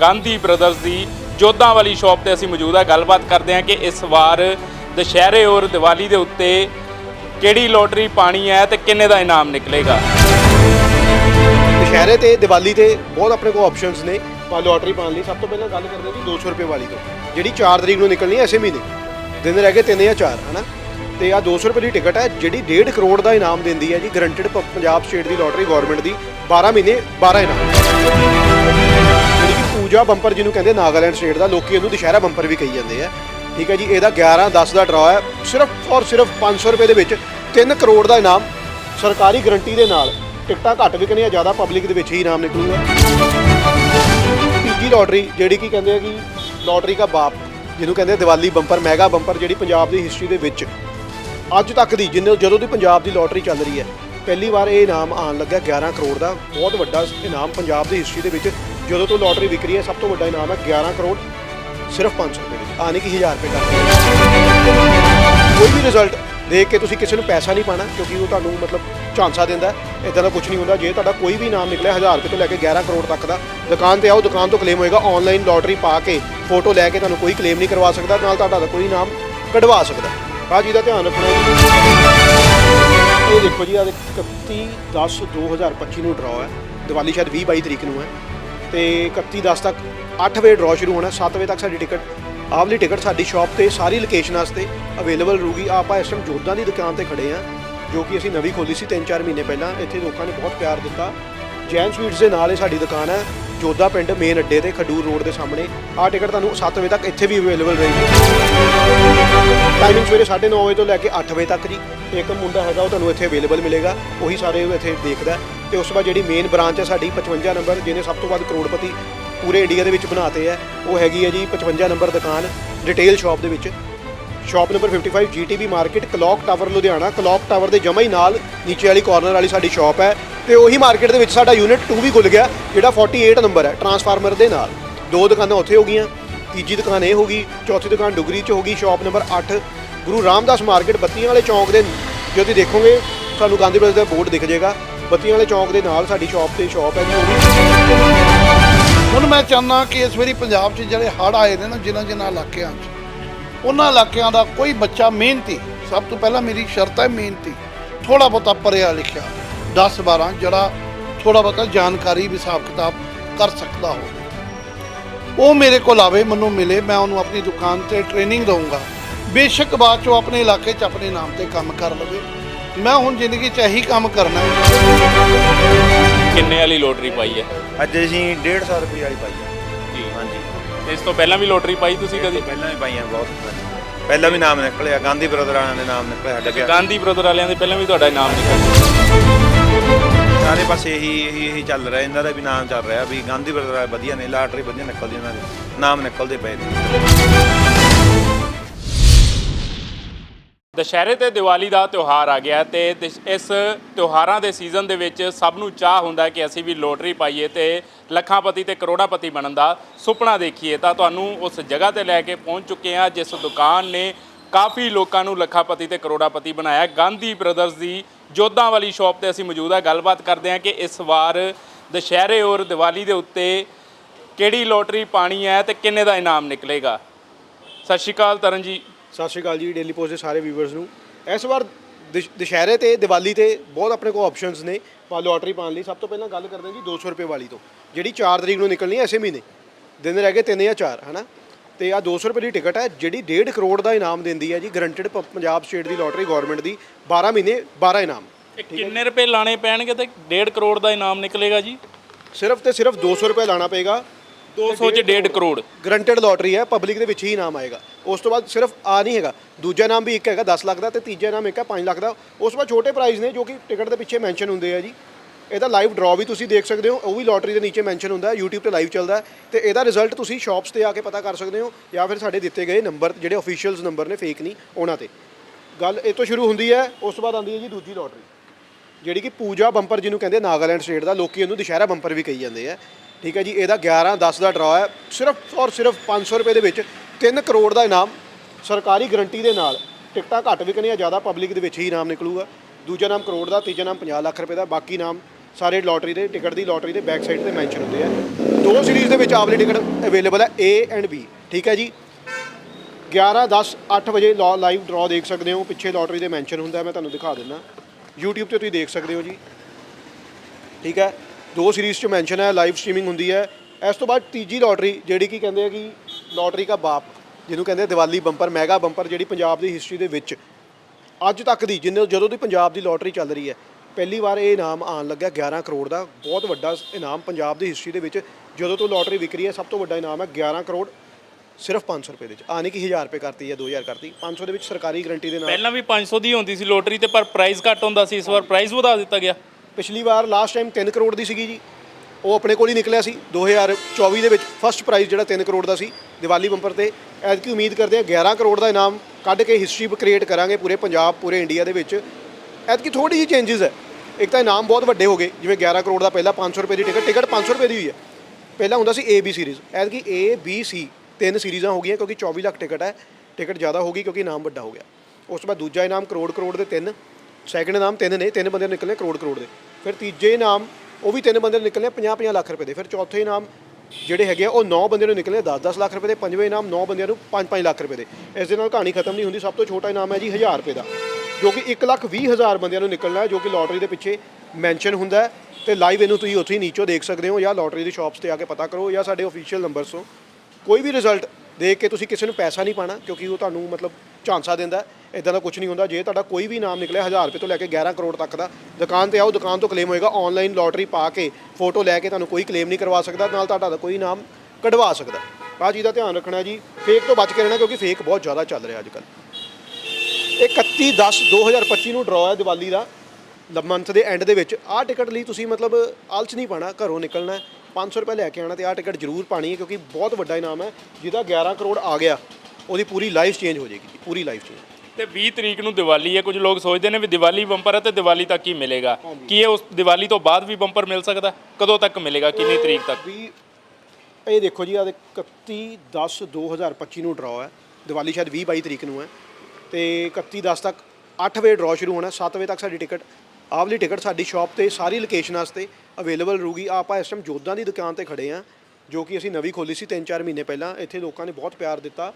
Gandhi brothers ਦੀ ਜੋਧਾਂ ਵਾਲੀ shop ਤੇ ਅਸੀਂ ਮੌਜੂਦ ਆ ਗੱਲਬਾਤ ਕਰਦੇ ਹਾਂ ਕਿ ਇਸ ਵਾਰ ਦੁਸ਼ਹਿਰੇ ਔਰ ਦੀਵਾਲੀ ਦੇ ਉੱਤੇ ਕਿਹੜੀ ਲੋਟਰੀ ਪਾਣੀ ਹੈ ਤੇ ਕਿੰਨੇ ਦਾ ਇਨਾਮ ਨਿਕਲੇਗਾ? ਦੁਸ਼ਹਿਰੇ ਤੇ ਦੀਵਾਲੀ ਤੇ ਬਹੁਤ ਆਪਣੇ ਕੋਲ ਆਪਸ਼ਨਸ ਨੇ। ਪਾ ਲੋਟਰੀ ਪਾਉਣ ਲਈ। ਸਭ ਤੋਂ ਪਹਿਲਾਂ ਗੱਲ ਕਰਦੇ ਜੀ 200 ਰੁਪਏ ਵਾਲੀ ਤੋਂ। ਜਿਹੜੀ 4 ਤਰੀਕ ਨੂੰ ਨਿਕਲਣੀ ਹੈ ਐਸੇ ਮਹੀਨੇ। ਦਿਨ ਰਹਿ ਗਏ 3 ਜਾਂ 4 ਹਨਾ? ਤੇ ਆ 200 ਰੁਪਏ ਦੀ ਟਿਕਟ ਹੈ, ਜਿਹੜੀ 1.5 ਕਰੋੜ ਦਾ ਇਨਾਮ ਦਿੰਦੀ ਹੈ ਜੀ। ਗਰੰਟਡ ਪੰਜਾਬ ਸਟੇਟ ਦੀ ਲੋਟਰੀ ਗਵਰਨਮੈਂਟ ਦੀ। 12 ਮਹੀਨੇ 12 ਇਨਾਮ। ਜਿਹੜੀ ਬੰਪਰ ਜਿਹਨੂੰ ਕਹਿੰਦੇ ਨਾਗਾਲੈਂਡ ਸਟੇਟ ਦਾ, ਲੋਕੀ ਇਹਨੂੰ ਦੁਸ਼ਹਿਰਾ ਬੰਪਰ ਵੀ ਕਹੀ ਜਾਂਦੇ ਆ। ਠੀਕ ਹੈ ਜੀ, ਇਹਦਾ 11 10 ਦਾ ਡਰਾ ਹੈ। ਸਿਰਫ ਔਰ ਸਿਰਫ 500 ਰੁਪਏ ਦੇ ਵਿੱਚ 3 ਕਰੋੜ ਦਾ ਇਨਾਮ ਸਰਕਾਰੀ ਗਰੰਟੀ ਦੇ ਨਾਲ ਟਿਕਟਾਂ ਘੱਟ ਵਿਕਣੀਆਂ, ਜ਼ਿਆਦਾ ਪਬਲਿਕ ਦੇ ਵਿੱਚ ਹੀ ਇਨਾਮ ਨਿਕਲੂਗਾ। ਤੀਜੀ ਲੋਟਰੀ ਜਿਹੜੀ ਕੀ ਕਹਿੰਦੇ ਆ ਕਿ ਲੋਟਰੀ ਦਾ ਬਾਪ, ਜਿਹਨੂੰ ਕਹਿੰਦੇ ਦੀਵਾਲੀ ਬੰਪਰ ਮੈਗਾ ਬੰਪਰ, ਜਿਹੜੀ ਪੰਜਾਬ ਦੀ ਹਿਸਟਰੀ ਦੇ ਵਿੱਚ ਅੱਜ ਤੱਕ ਦੀ, ਜਿੰਨੇ ਜਦੋਂ ਦੀ ਪੰਜਾਬ ਦੀ ਲੋਟਰੀ ਚੱਲ ਰਹੀ ਹੈ, ਪਹਿਲੀ ਵਾਰ ਇਹ ਇਨਾਮ ਆਉਣ ਲੱਗਾ 11 ਕਰੋੜ ਦਾ। ਬਹੁਤ ਵੱਡਾ ਇਨਾਮ ਪੰਜਾਬ ਦੀ ਹਿਸਟਰੀ ਦੇ ਵਿੱਚ ਜਦੋਂ ਤੋਂ ਲੋਟਰੀ ਵਿਕ ਰਹੀ ਹੈ, ਸਭ ਤੋਂ ਵੱਡਾ ਇਨਾਮ ਹੈ 11 ਕਰੋੜ ਸਿਰਫ 500 ਰੁਪਏ ਵਿੱਚ ਆ ਨਹੀਂ ਕਿ 1000 ਰੁਪਏ ਦਾ ਕੋਈ ਵੀ ਰਿਜ਼ਲਟ ਦੇਖ ਕੇ ਤੁਸੀਂ ਕਿਸੇ ਨੂੰ ਪੈਸਾ ਨਹੀਂ ਪਾਣਾ ਕਿਉਂਕਿ ਉਹ ਤੁਹਾਨੂੰ ਮਤਲਬ ਝਾਂਸਾ ਦਿੰਦਾ ਇਦਾਂ ਦਾ ਕੁਝ ਨਹੀਂ ਹੁੰਦਾ। ਜੇ ਤੁਹਾਡਾ ਕੋਈ ਵੀ ਨਾਮ ਨਿਕਲਿਆ 1000 ਰੁਪਏ ਤੋਂ ਲੈ ਕੇ 11 ਕਰੋੜ ਤੱਕ ਦਾ, ਦੁਕਾਨ ਤੇ ਆਓ, ਦੁਕਾਨ ਤੋਂ ਕਲੇਮ ਹੋਏਗਾ ਆਨਲਾਈਨ ਲੋਟਰੀ ਪਾ ਕੇ ਫੋਟੋ ਲੈ ਕੇ ਤੁਹਾਨੂੰ ਕੋਈ ਕਲੇਮ ਨਹੀਂ ਕਰਵਾ ਸਕਦਾ, ਨਾਲ ਤੁਹਾਡਾ ਤਾਂ ਕੋਈ ਨਾਮ ਕਢਵਾ ਸਕਦਾ। ਆਹ ਜੀ ਦਾ ਧਿਆਨ ਰੱਖਣਾ ਜੀ ਇਹ ਦੇਖੋ ਜੀ ਆ 31 10 2025 ਨੂੰ ਡਰਾ ਹੈ। ਦੀਵਾਲੀ ਸ਼ਾਇਦ 20 22 ਤਰੀਕ ਨੂੰ ਹੈ। ਤੇ 31 10 ਤੱਕ 8 ਵਜੇ ਡਰਾ ਸ਼ੁਰੂ ਹੋਣਾ 7 ਵਜੇ ਤੱਕ ਸਾਡੀ ਟਿਕਟ ਆਹ ਵਾਲੀ ਟਿਕਟ ਸਾਡੀ ਸ਼ਾਪ ਤੇ ਸਾਰੀ ਲੋਕੇਸ਼ਨਾਂ ਵਾਸਤੇ ਅਵੇਲੇਬਲ ਰਹੂਗੀ। ਆਪਾਂ ਇਸ ਟਾਈਮ ਜੋਧਾਂ ਦੀ ਦੁਕਾਨ ਤੇ ਖੜੇ ਆ ਜੋ ਕਿ ਅਸੀਂ ਨਵੀਂ ਖੋਲੀ ਸੀ 3-4 ਮਹੀਨੇ ਪਹਿਲਾਂ। ਇੱਥੇ ਲੋਕਾਂ ਨੇ ਬਹੁਤ ਪਿਆਰ ਦਿੱਤਾ। ਜੈਨ ਸਵੀਟਸ ਦੇ ਨਾਲ ਹੀ ਸਾਡੀ ਦੁਕਾਨ ਹੈ, ਜੋਧਾ ਪਿੰਡ ਮੇਨ ਅੱਡੇ ਤੇ, ਖਡੂਰ ਰੋਡ ਦੇ ਸਾਹਮਣੇ। ਆਹ ਟਿਕਟ ਤੁਹਾਨੂੰ 7 ਵਜੇ ਤੱਕ ਇੱਥੇ ਵੀ ਅਵੇਲੇਬਲ ਰਹੇਗੀ। ਟਾਈਮਿੰਗ ਸਵੇਰੇ 9:30 ਵਜੇ ਤੋਂ ਲੈ ਕੇ 8 ਵਜੇ ਤੱਕ ਜੀ। ਇੱਕ ਮੁੰਡਾ ਹੈਗਾ, ਉਹ ਤੁਹਾਨੂੰ ਇੱਥੇ ਅਵੇਲੇਬਲ ਮਿਲੇਗਾ। ਉਹੀ ਸਾਰੇ ਇੱਥੇ ਦੇਖਦਾ। ਤੇ ਉਸ ਤੋਂ ਬਾਅਦ ਜਿਹੜੀ ਮੇਨ ਬ੍ਰਾਂਚ ਹੈ ਸਾਡੀ 55 ਨੰਬਰ, ਜਿਹਨੇ ਸਭ ਤੋਂ ਵੱਧ ਕਰੋੜਪਤੀ ਪੂਰੇ ਇੰਡੀਆ ਦੇ ਵਿੱਚ ਬਣਾਤੇ ਹੈ, ਉਹ ਹੈਗੀ ਹੈ ਜੀ 55 ਨੰਬਰ ਦੁਕਾਨ ਰਿਟੇਲ ਸ਼ਾਪ ਦੇ ਵਿੱਚ। Shop number 55 GTB market clock tower Ludhiana. Clock tower ਦੇ ਜਮਾ ਹੀ ਨਾਲ ਨੀਚੇ ਵਾਲੀ ਕਾਰਨਰ ਵਾਲੀ ਸਾਡੀ ਸ਼ਾਪ ਹੈ ਤੇ ਉਹੀ ਮਾਰਕੀਟ ਦੇ ਵਿੱਚ ਸਾਡਾ ਯੂਨਿਟ 2 ਵੀ ਖੁੱਲ ਗਿਆ, ਜਿਹੜਾ 48 ਨੰਬਰ ਹੈ ਟਰਾਂਸਫਾਰਮਰ ਦੇ ਨਾਲ। ਦੋ ਦੁਕਾਨਾਂ ਉੱਥੇ ਹੋ ਗਈਆਂ, ਤੀਜੀ ਦੁਕਾਨ ਇਹ ਹੋ ਗਈ, ਚੌਥੀ ਦੁਕਾਨ ਡੁਗਰੀ 'ਚ ਹੋ ਗਈ shop number 8 Guru Ramdas market ਬੱਤੀਆਂ ਵਾਲੇ ਚੌਂਕ ਦੇ, ਜੇ ਤੁਸੀਂ ਦੇਖੋਗੇ, ਤੁਹਾਨੂੰ ਗਾਂਧੀ ਬ੍ਰਦਰਜ਼ ਦਾ ਬੋਰਡ ਦਿਖ ਜਾਏਗਾ। ਬੱਤੀਆਂ ਵਾਲੇ ਚੌਂਕ ਦੇ ਨਾਲ ਸਾਡੀ ਸ਼ਾਪ ਤੇ ਸ਼ਾਪ ਹੈ ਜੀ, ਉਹ ਵੀ ਹੁਣ ਮੈਂ ਚਾਹੁੰਦਾ ਕਿ ਇਸ ਵਾਰੀ ਪੰਜਾਬ 'ਚ ਜਿਹੜੇ ਹੜ੍ਹ ਆਏ ਨੇ ਨਾ, ਜਿਨ੍ਹਾਂ ਜਿਨ੍ਹਾਂ ਇਲਾਕਿਆਂ 'ਚ, ਉਹਨਾਂ ਇਲਾਕਿਆਂ ਦਾ ਕੋਈ ਬੱਚਾ ਮਿਹਨਤੀ, ਸਭ ਤੋਂ ਪਹਿਲਾਂ ਮੇਰੀ ਸ਼ਰਤ ਹੈ ਮਿਹਨਤੀ ਥੋੜਾ ਬਹੁਤਾ ਪੜ੍ਹਿਆ ਲਿਖਿਆ 10 12 ਜਿਹੜਾ ਥੋੜਾ ਬਹੁਤਾ ਜਾਣਕਾਰੀ ਵੀ ਹਿਸਾਬ ਕਿਤਾਬ ਕਰ ਸਕਦਾ ਹੋਵੇ। ਉਹ ਮੇਰੇ ਕੋਲ ਆਵੇ, ਮੈਨੂੰ ਮਿਲੇ, ਮੈਂ ਉਹਨੂੰ ਆਪਣੀ ਦੁਕਾਨ ਤੇ ਟ੍ਰੇਨਿੰਗ ਦਊਂਗਾ। ਬੇਸ਼ੱਕ ਬਾਅਦ 'ਚੋਂ ਆਪਣੇ ਇਲਾਕੇ 'ਚ ਆਪਣੇ ਨਾਮ ਤੇ ਕੰਮ ਕਰ ਲਵੇ। ਮੈਂ ਹੁਣ ਜ਼ਿੰਦਗੀ 'ਚ ਇਹੀ ਕੰਮ ਕਰਨਾ ਹੈ। ਕਿੰਨੇ ਵਾਲੀ ਲੋਟਰੀ ਪਾਈ ਹੈ? ਅੱਜ ਅਸੀਂ 150 ਰੁਪਏ ਵਾਲੀ ਪਾਈ ਆ ਜੀ। ਹਾਂਜੀ। ਇਸ ਤੋਂ ਪਹਿਲਾਂ ਵੀ ਲੋਟਰੀ ਪਾਈ ਤੁਸੀਂ ਕਦੀ? ਪਹਿਲਾਂ ਵੀ ਪਾਈਆਂ ਬਹੁਤ ਪਹਿਲਾਂ ਵੀ ਨਾਮ ਨਿਕਲਿਆ ਗਾਂਧੀ ਬ੍ਰਦਰ ਵਾਲਿਆਂ ਦੇ ਨਾਮ ਨਿਕਲਿਆ ਸਾਡਾ ਗਿਆ ਗਾਂਧੀ ਬ੍ਰਦਰ ਵਾਲਿਆਂ ਦੇ ਪਹਿਲਾਂ ਵੀ ਤੁਹਾਡਾ ਇਨਾਮ ਨਿਕਲਿਆ? ਸਾਰੇ ਪਾਸੇ ਇਹੀ ਇਹੀ ਇਹੀ ਚੱਲ ਰਿਹਾ ਇਹਨਾਂ ਦਾ ਵੀ ਨਾਮ ਚੱਲ ਰਿਹਾ ਵੀ ਗਾਂਧੀ ਬ੍ਰਦਰ ਵਾਲੇ ਵਧੀਆ ਨੇ ਲਾਟਰੀ ਵਧੀਆ ਨਿਕਲਦੀ ਇਹਨਾਂ ਦੇ ਨਾਮ ਨਿਕਲਦੇ ਪਏ ਨੇ। ਦੁਸ਼ਹਿਰੇ ਤੇ ਦੀਵਾਲੀ ਦਾ ਤਿਉਹਾਰ ਆ ਗਿਆ ਤੇ ਦਿਸ- ਇਸ ਤਿਉਹਾਰਾਂ ਦੇ ਸੀਜ਼ਨ ਦੇ ਵਿੱਚ ਸਭ ਨੂੰ ਚਾਹ ਹੁੰਦਾ ਕਿ ਅਸੀਂ ਵੀ ਲੋਟਰੀ ਪਾਈਏ ਤੇ ਲੱਖਾਂਪਤੀ ਤੇ ਕਰੋੜਾਪਤੀ ਬਣਨ ਦਾ ਸੁਪਨਾ ਦੇਖੀਏ। ਤਾਂ ਤੁਹਾਨੂੰ ਉਸ ਜਗ੍ਹਾ ਤੇ ਲੈ ਕੇ ਪਹੁੰਚ ਚੁੱਕੇ ਹਾਂ ਜਿਸ ਦੁਕਾਨ ਨੇ ਕਾਫੀ ਲੋਕਾਂ ਨੂੰ ਲੱਖਾਂਪਤੀ ਤੇ ਕਰੋੜਾਪਤੀ ਬਣਾਇਆ। ਗਾਂਧੀ ਬ੍ਰਦਰਸ ਦੀ ਜੋਧਾਂ ਵਾਲੀ ਸ਼ਾਪ ਤੇ ਅਸੀਂ ਮੌਜੂਦ ਆ ਗੱਲਬਾਤ ਕਰਦੇ ਹਾਂ ਕਿ ਇਸ ਵਾਰ ਦੁਸ਼ਹਿਰੇ ਔਰ ਦੀਵਾਲੀ ਦੇ ਉੱਤੇ ਕਿਹੜੀ ਲੋਟਰੀ ਪਾਣੀ ਹੈ ਤੇ ਕਿੰਨੇ ਦਾ ਇਨਾਮ ਨਿਕਲੇਗਾ? ਸਤਿ ਸ਼੍ਰੀ ਅਕਾਲ ਤਰਨ ਜੀ ਸਤਿ ਸ਼੍ਰੀ ਅਕਾਲ ਜੀ ਡੇਲੀ ਪੋਸਟ ਦੇ ਸਾਰੇ ਵੀਵਰਸ ਨੂੰ। ਇਸ ਵਾਰ ਦੁਸ਼- ਦੁਸ਼ਹਿਰੇ ਤੇ ਦੀਵਾਲੀ ਤੇ ਬਹੁਤ ਆਪਣੇ ਕੋਲ ਆਪਸ਼ਨਸ ਨੇ ਪਾ ਲੋਟਰੀ ਪਾਉਣ ਲਈ। ਸਭ ਤੋਂ ਪਹਿਲਾਂ ਗੱਲ ਕਰਦੇ ਹਾਂ ਜੀ 200 ਰੁਪਏ ਵਾਲੀ ਤੋਂ ਜਿਹੜੀ 4 ਤਰੀਕ ਨੂੰ ਨਿਕਲਣੀ ਹੈ ਐਸੇ ਮਹੀਨੇ। ਦਿਨ ਰਹਿ ਗਏ 3 ਜਾਂ 4 ਹਨਾ? ਤੇ ਆ 200 ਰੁਪਏ ਦੀ ਟਿਕਟ ਹੈ ਜਿਹੜੀ 1.5 ਕਰੋੜ ਦਾ ਇਨਾਮ ਦਿੰਦੀ ਹੈ ਜੀ ਗਰੰਟਡ ਪੰਜਾਬ ਸਟੇਟ ਦੀ ਲੋਟਰੀ ਗਵਰਨਮੈਂਟ ਦੀ 12 ਮਹੀਨੇ 12 ਇਨਾਮ। ਇਹ ਕਿੰਨੇ ਰੁਪਏ ਲਾਣੇ ਪੈਣਗੇ ਤੇ 1.5 ਕਰੋੜ ਦਾ ਇਨਾਮ ਨਿਕਲੇਗਾ ਜੀ? ਸਿਰਫ ਤੇ ਸਿਰਫ 200 ਰੁਪਏ ਲਾਣਾ ਪਏਗਾ। 200 ਚ 1.5 ਕਰੋੜ। ਗਰੰਟਡ ਲੋਟਰੀ ਹੈ ਪਬਲਿਕ ਦੇ ਵਿੱਚ ਹੀ ਨਾਮ ਆਏਗਾ। ਉਸ ਤੋਂ ਬਾਅਦ ਸਿਰਫ ਆ ਨਹੀਂ ਹੈਗਾ। ਦੂਜਾ ਨਾਮ ਵੀ ਇੱਕ ਹੈਗਾ 10 ਲੱਖ ਦਾ ਤੇ ਤੀਜਾ ਨਾਮ ਇੱਕ ਹੈ 5 ਲੱਖ ਦਾ। ਉਸ ਤੋਂ ਬਾਅਦ ਛੋਟੇ ਪ੍ਰਾਈਜ਼ ਨੇ ਜੋ ਕਿ ਟਿਕਟ ਦੇ ਪਿੱਛੇ ਮੈਂਸ਼ਨ ਹੁੰਦੇ ਆ ਜੀ। ਇਹਦਾ ਲਾਈਵ ਡਰਾ ਵੀ ਤੁਸੀਂ ਦੇਖ ਸਕਦੇ ਹੋ, ਉਹ ਵੀ ਲੋਟਰੀ ਦੇ ਨੀਚੇ ਮੈਂਸ਼ਨ ਹੁੰਦਾ ਹੈ, YouTube ਤੇ ਲਾਈਵ ਚੱਲਦਾ ਹੈ। ਤੇ ਇਹਦਾ ਰਿਜ਼ਲਟ ਤੁਸੀਂ ਸ਼ਾਪਸ ਤੇ ਆ ਕੇ ਪਤਾ ਕਰ ਸਕਦੇ ਹੋ, ਜਾਂ ਫਿਰ ਸਾਡੇ ਦਿੱਤੇ ਗਏ ਨੰਬਰ ਜਿਹੜੇ ਅਫੀਸ਼ੀਅਲਸ ਨੰਬਰ ਨੇ ਫੇਕ ਨਹੀਂ, ਉਹਨਾਂ ਤੇ। ਗੱਲ ਇਹ ਤੋਂ ਸ਼ੁਰੂ ਹੁੰਦੀ ਹੈ, ਉਸ ਤੋਂ ਬਾਅਦ ਆਉਂਦੀ ਹੈ ਜੀ ਦੂਜੀ ਲੋਟਰੀ ਜਿਹੜੀ ਕਿ ਪੂਜਾ ਬੰਪਰ ਜਿਹਨੂੰ ਕਹਿੰਦੇ ਨਾਗਾਲੈਂਡ ਸਟੇਟ ਦਾ, ਲੋਕੀ ਇਹਨੂੰ ਦੁਸ਼ਹਿਰਾ ਬੰਪਰ ਵੀ ਕਹੀ ਜਾਂਦੇ ਆ। ਠੀਕ ਹੈ ਜੀ, ਇਹਦਾ 11 10 ਦਾ ਡਰਾ ਹੈ। ਸਿਰਫ ਔਰ ਸਿਰਫ 500 ਰੁਪਏ ਦੇ ਵਿੱਚ 3 ਕਰੋੜ ਦਾ ਇਨਾਮ ਸਰਕਾਰੀ ਗਰੰਟੀ ਦੇ ਨਾਲ ਟਿਕਟਾਂ ਘੱਟ ਵਿਕਣੀਆਂ, ਜ਼ਿਆਦਾ ਪਬਲਿਕ ਦੇ ਵਿੱਚ ਹੀ ਇਨਾਮ ਨਿਕਲੂਗਾ। ਦੂਜਾ ਨਾਮ ਕਰੋੜ ਦਾ, ਤੀਜਾ ਨਾਮ 50 ਲੱਖ ਰੁਪਏ ਦਾ, ਬਾਕੀ ਨਾਮ ਸਾਰੇ ਲੋਟਰੀ ਦੇ, ਟਿਕਟ ਦੀ ਲੋਟਰੀ ਦੇ ਬੈਕ ਸਾਈਡ ਤੇ ਮੈਂਸ਼ਨ ਹੁੰਦੇ ਆ। ਦੋ ਸੀਰੀਜ਼ ਦੇ ਵਿੱਚ ਆਪਣੀ ਟਿਕਟ ਅਵੇਲੇਬਲ ਹੈ, A ਐਂਡ B ਠੀਕ ਹੈ ਜੀ 11 10 8 ਵਜੇ ਲਾਈਵ ਡਰਾ ਦੇਖ ਸਕਦੇ ਹੋ। ਪਿੱਛੇ ਲੋਟਰੀ ਦੇ ਮੈਂਸ਼ਨ ਹੁੰਦਾ, ਮੈਂ ਤੁਹਾਨੂੰ ਦਿਖਾ ਦਿੰਦਾ। YouTube ਤੇ ਤੁਸੀਂ ਦੇਖ ਸਕਦੇ ਹੋ ਜੀ। ਠੀਕ ਹੈ ਦੋ ਸੀਰੀਜ਼ 'ਚ ਮੈਂਸ਼ਨ ਹੈ ਲਾਈਵ ਸਟ੍ਰੀਮਿੰਗ ਹੁੰਦੀ ਹੈ। ਇਸ ਤੋਂ ਬਾਅਦ ਤੀਜੀ ਲੋਟਰੀ ਜਿਹੜੀ ਕੀ ਕਹਿੰਦੇ ਆ ਕਿ ਲੋਟਰੀ ਦਾ ਬਾਪ, ਜਿਹਨੂੰ ਕਹਿੰਦੇ ਆ ਦੀਵਾਲੀ ਬੰਪਰ ਮੈਗਾ ਬੰਪਰ, ਜਿਹੜੀ ਪੰਜਾਬ ਦੀ ਹਿਸਟਰੀ ਦੇ ਵਿੱਚ ਅੱਜ ਤੱਕ ਦੀ, ਜਿੰਨੇ ਜਦੋਂ ਦੀ ਪੰਜਾਬ ਦੀ ਲੋਟਰੀ ਚੱਲ ਰਹੀ ਹੈ, ਪਹਿਲੀ ਵਾਰ ਇਹ ਇਨਾਮ ਆਉਣ ਲੱਗਾ 11 ਕਰੋੜ ਦਾ, ਬਹੁਤ ਵੱਡਾ ਇਨਾਮ ਪੰਜਾਬ ਦੀ ਹਿਸਟਰੀ ਦੇ ਵਿੱਚ ਜਦੋਂ ਤੋਂ ਲੋਟਰੀ ਵਿਕਰੀ ਹੈ, ਸਭ ਤੋਂ ਵੱਡਾ ਇਨਾਮ ਹੈ 11 ਕਰੋੜ, ਸਿਰਫ 500 ਰੁਪਏ ਦੇ ਵਿੱਚ। ਆ ਨਹੀਂ ਕਿ 1000 ਰੁਪਏ ਕਰਤੀ ਜਾਂ 2000 ਕਰਤੀ। 500 ਦੇ ਵਿੱਚ ਸਰਕਾਰੀ ਗਰੰਟੀ ਦੇ ਨਾਲ ਪਹਿਲਾਂ ਵੀ 500 ਦੀ ਹੁੰਦੀ ਸੀ ਲੋਟਰੀ ਤੇ, ਪਰ ਪ੍ਰਾਈਸ ਘੱਟ ਹੁੰਦਾ ਸੀ, ਇਸ ਵਾਰ ਪ੍ਰਾਈਸ ਵਧਾ ਦਿੱਤਾ ਗਿਆ। ਪਿਛਲੀ ਵਾਰ ਲਾਸਟ ਟਾਈਮ 3 ਕਰੋੜ ਦੀ ਸੀਗੀ ਜੀ। ਉਹ ਆਪਣੇ ਕੋਲ ਹੀ ਨਿਕਲਿਆ ਸੀ। 2024 ਦੇ ਵਿੱਚ ਫਸਟ ਪ੍ਰਾਈਜ਼ ਜਿਹੜਾ 3 ਕਰੋੜ ਦਾ ਸੀ ਦੀਵਾਲੀ ਬੰਪਰ ਤੇ। ਐਤਕੀ ਉਮੀਦ ਕਰਦੇ ਆ 11 ਕਰੋੜ ਦਾ ਇਨਾਮ ਕੱਢ ਕੇ ਹਿਸਟਰੀ ਕ੍ਰੀਏਟ ਕਰਾਂਗੇ ਪੂਰੇ ਪੰਜਾਬ, ਪੂਰੇ ਇੰਡੀਆ ਦੇ ਵਿੱਚ। ਐਤਕੀ ਥੋੜੀ ਜਿਹੀ ਚੇਂजेस ਹੈ। ਇੱਕ ਤਾਂ ਇਨਾਮ ਬਹੁਤ ਵੱਡੇ ਹੋ ਗਏ। ਜਿਵੇਂ 11 ਕਰੋੜ ਦਾ ਪਹਿਲਾਂ 500 ਰੁਪਏ ਦੀ ਟਿਕਟ ਟਿਕਟ 500 ਰੁਪਏ ਦੀ ਹੋਈ ਹੈ। ਪਹਿਲਾਂ ਹੁੰਦਾ ਸੀ ਏ ਬੀ ਸੀਰੀਜ਼ ਐਤਕੀ ਏ ਬੀ ਸੀ ਤਿੰਨ ਸੀਰੀਜ਼ਾਂ ਹੋ ਗਈਆਂ ਕਿਉਂਕਿ 24 ਲੱਖ ਟਿਕਟ ਹੈ। ਟਿਕਟ ਜ਼ਿਆਦਾ ਹੋ ਗਈ ਕਿਉਂਕਿ ਇਨਾਮ ਵੱਡਾ ਹੋ ਗਿਆ। ਉਸ ਤੋਂ ਬਾਅਦ ਦੂਜਾ ਇਨਾਮ ਕਰੋੜ ਕਰੋੜ ਦੇ ਤਿੰਨ। ਸੈਕਿੰਡ ਇਨਾਮ ਤਿੰਨ ਨੇ, ਤਿੰਨ ਬੰਦੇ ਨਿਕਲੇ ਕਰੋੜ ਕਰੋੜ ਦੇ। ਫਿਰ ਤੀਜੇ ਇਨਾਮ ਉਹ ਵੀ ਤਿੰਨ ਬੰਦੇ ਨਿਕਲੇ 50 50 ਲੱਖ ਰੁਪਏ ਦੇ। ਫਿਰ ਚੌਥੇ ਇਨਾਮ ਜਿਹੜੇ ਹੈਗੇ ਆ, ਉਹ 9 ਬੰਦਿਆਂ ਨੂੰ ਨਿਕਲੇ 10 10 ਲੱਖ ਰੁਪਏ ਦੇ। ਪੰਜਵੇਂ ਇਨਾਮ 9 ਬੰਦਿਆਂ ਨੂੰ 5 5 ਲੱਖ ਰੁਪਏ ਦੇ। ਇਸ ਦੇ ਨਾਲ ਕਹਾਣੀ ਖਤਮ ਨਹੀਂ ਹੁੰਦੀ। ਸਭ ਤੋਂ ਛੋਟਾ ਇਨਾਮ ਹੈ ਜੀ 1000 ਰੁਪਏ ਦਾ, ਜੋ ਕਿ 1 ਲੱਖ 20 ਹਜ਼ਾਰ ਬੰਦਿਆਂ ਨੂੰ ਨਿਕਲਣਾ ਹੈ, ਜੋ ਕਿ ਲੋਟਰੀ ਦੇ ਪਿੱਛੇ ਮੈਂਸ਼ਨ ਹੁੰਦਾ ਹੈ। ਤੇ ਲਾਈਵ ਇਹਨੂੰ ਤੁਸੀਂ ਉੱਥੇ ਹੀ ਨੀਚੋਂ ਦੇਖ ਸਕਦੇ ਹੋ ਜਾਂ ਲੋਟਰੀ ਦੀ ਸ਼ਾਪਸ ਤੇ ਆ ਕੇ ਪਤਾ ਕਰੋ ਜਾਂ ਸਾਡੇ ਅਫੀਸ਼ੀਅਲ ਨੰਬਰਸ ਤੋਂ। ਕੋਈ ਵੀ ਰਿਜ਼ਲਟ ਦੇਖ ਕੇ ਤੁਸੀਂ ਕਿਸੇ ਨੂੰ ਪੈਸਾ ਨਹੀਂ ਪਾਣਾ, ਕਿਉਂਕਿ ਉਹ ਤੁਹਾਨੂੰ ਮਤਲਬ ਝਾਂਸਾ ਦਿੰਦਾ ਇਦਾਂ ਦਾ ਕੁਝ ਨਹੀਂ ਹੁੰਦਾ। ਜੇ ਤੁਹਾਡਾ ਕੋਈ ਵੀ ਨਾਮ ਨਿਕਲਿਆ 1000 ਰੁਪਏ ਤੋਂ ਲੈ ਕੇ 11 ਕਰੋੜ ਤੱਕ ਦਾ ਦੁਕਾਨ ਤੇ ਆਓ ਦੁਕਾਨ ਤੋਂ ਕਲੇਮ ਹੋਏਗਾ। ਆਨਲਾਈਨ ਲੋਟਰੀ ਪਾ ਕੇ ਫੋਟੋ ਲੈ ਕੇ ਤੁਹਾਨੂੰ ਕੋਈ ਕਲੇਮ ਨਹੀਂ ਕਰਵਾ ਸਕਦਾ। ਨਾਲ ਤੁਹਾਡਾ ਦਾ ਕੋਈ ਨਾਮ ਕਢਵਾ ਸਕਦਾ। ਆਹ ਚੀਜ਼ ਦਾ ਧਿਆਨ ਰੱਖਣਾ ਜੀ। ਫੇਕ ਤੋਂ ਬਚ ਕੇ ਰਹਿਣਾ ਕਿਉਂਕਿ ਫੇਕ ਬਹੁਤ ਜ਼ਿਆਦਾ ਚੱਲ ਰਿਹਾ ਅੱਜ ਕੱਲ੍ਹ ਇਹ 31 10 2025 ਨੂੰ ਡਰਾ ਹੈ ਦੀਵਾਲੀ ਦਾ। ਮੰਥ ਦੇ ਐਂਡ ਦੇ ਵਿੱਚ। ਆਹ ਟਿਕਟ ਲਈ ਤੁਸੀਂ ਮਤਲਬ ਆਲਚ ਨਹੀਂ ਪਾਣਾ ਘਰੋਂ ਨਿਕਲਣਾ ਹੈ, 500 ਰੁਪਏ ਲੈ ਕੇ ਆਣਾ ਤੇ ਆਹ ਟਿਕਟ ਜ਼ਰੂਰ ਪਾਣੀ ਹੈ ਕਿਉਂਕਿ ਬਹੁਤ ਵੱਡਾ ਇਨਾਮ ਹੈ। ਜਿਹਦਾ 11 ਕਰੋੜ ਆ ਗਿਆ। ਉਹਦੀ ਪੂਰੀ ਲਾਈਫ ਚੇਂਜ ਹੋ ਜਾਏਗੀ ਜੀ ਪੂਰੀ ਲਾਈਫ ਚੇਂਜ ਤੇ 20 ਤਰੀਕ ਨੂੰ ਦੀਵਾਲੀ ਹੈ ਕੁਝ ਲੋਕ ਸੋਚਦੇ ਨੇ ਵੀ ਦੀਵਾਲੀ ਬੰਪਰ ਹੈ ਤੇ ਦੀਵਾਲੀ ਤੱਕ ਹੀ ਮਿਲੇਗਾ। ਕੀ ਇਹ ਉਸ ਦੀਵਾਲੀ ਤੋਂ ਬਾਅਦ ਵੀ ਬੰਪਰ ਮਿਲ ਸਕਦਾ? ਕਦੋਂ ਤੱਕ ਮਿਲੇਗਾ? ਕਿੰਨੀ ਤਰੀਕ ਤੱਕ? ਵੀ ਇਹ ਦੇਖੋ ਜੀ ਆ 31 10 2025 ਨੂੰ ਡਰਾ ਹੈ। ਦੀਵਾਲੀ ਸ਼ਾਇਦ 20 22 ਤਰੀਕ ਨੂੰ ਹੈ। ਤੇ 31 10 ਤੱਕ 8 ਵਜੇ ਡਰਾ ਸ਼ੁਰੂ ਹੋਣਾ 7 ਵਜੇ ਤੱਕ ਸਾਡੀ ਟਿਕਟ ਆਵਲੀ ਟਿਕਟ ਸਾਡੀ ਸ਼ਾਪ ਤੇ ਸਾਰੀ ਲੋਕੇਸ਼ਨ ਵਾਸਤੇ ਅਵੇਲੇਬਲ ਰਹੂਗੀ। ਆਪਾਂ ਇਸ ਟਾਈਮ ਜੋਧਾਂ ਦੀ ਦੁਕਾਨ ਤੇ ਖੜੇ ਆ ਜੋ ਕਿ ਅਸੀਂ ਨਵੀਂ ਖੋਲੀ ਸੀ 3-4 ਮਹੀਨੇ ਪਹਿਲਾਂ। ਇੱਥੇ ਲੋਕਾਂ ਨੇ ਬਹੁਤ ਪਿਆਰ ਦਿੱਤਾ।